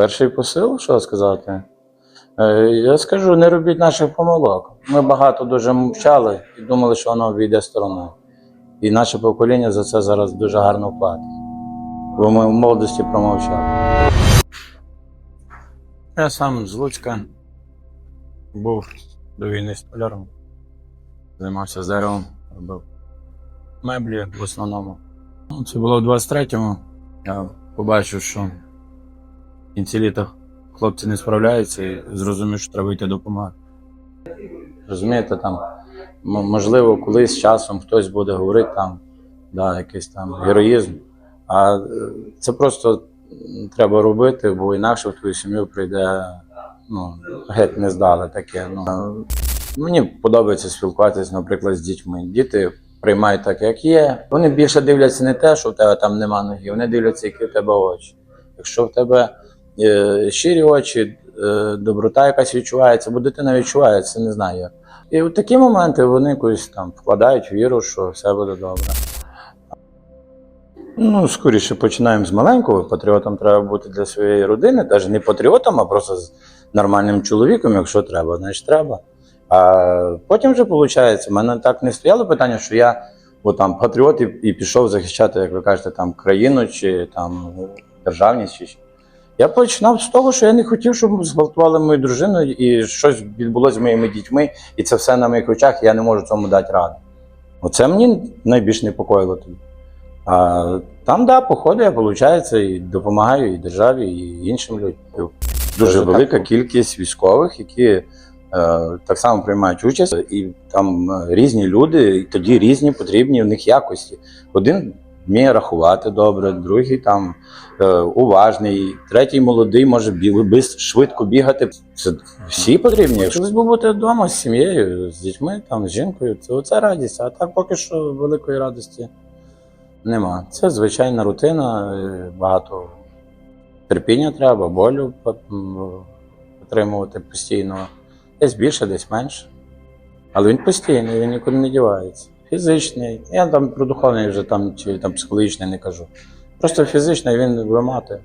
Перший посил, що сказати? Е, Я скажу, не робіть наших помилок. Ми багато дуже мовчали і думали, що воно війде стороною. І наше покоління за це зараз дуже гарно платить. Бо ми в молодості промовчали. Я сам з Луцька був до війни столяром. Займався деревом, робив меблі в основному. Ну, Це було в 23-му. Я побачив, що в кінці літа хлопці не справляються і зрозумів, що треба йти допомагати. Розумієте, там, можливо, колись часом хтось буде говорити там, да, якийсь там героїзм. А е, це просто треба робити, бо інакше в твою сім'ю прийде ну, геть не здали таке. Ну, мені подобається спілкуватися, наприклад, з дітьми. Діти приймають так, як є. Вони більше дивляться не те, що в тебе там нема ноги, вони дивляться, які в тебе очі. Якщо в тебе щирі очі, е, доброта якась відчувається, бо дитина відчуває, це не знаю. І в такі моменти вони якось там вкладають віру, що все буде добре. Ну, скоріше починаємо з маленького. Патріотом треба бути для своєї родини, навіть не патріотом, а просто з нормальним чоловіком, якщо треба, значить треба. А потім вже виходить, в мене так не стояло питання, що я бо, там, патріот і, і пішов захищати, як ви кажете, там країну чи там державність. Чи... Я починав з того, що я не хотів, щоб зґвалтували мою дружину і щось відбулося з моїми дітьми, і це все на моїх очах, і я не можу цьому дати ради. Оце мені найбільш непокоїло тоді. А там, да, походу, я, виходить, і допомагаю і державі, і іншим людям. Дуже велика кількість військових, які е, так само приймають участь, і там е, різні люди, і тоді різні потрібні в них якості. Один вміє рахувати добре, другий там е, уважний, третій молодий, може швидко бігати. Це всі потрібні. Хотілося б бути вдома з сім'єю, з дітьми, там, з жінкою. Це оце радість. А так поки що великої радості нема. Це звичайна рутина, е, багато терпіння треба, болю отримувати постійно. Десь більше, десь менше. Але він постійний, він нікуди не дівається. Фізичний. Я там про духовний вже там чи там психологічний не кажу. Просто фізичний він виматує.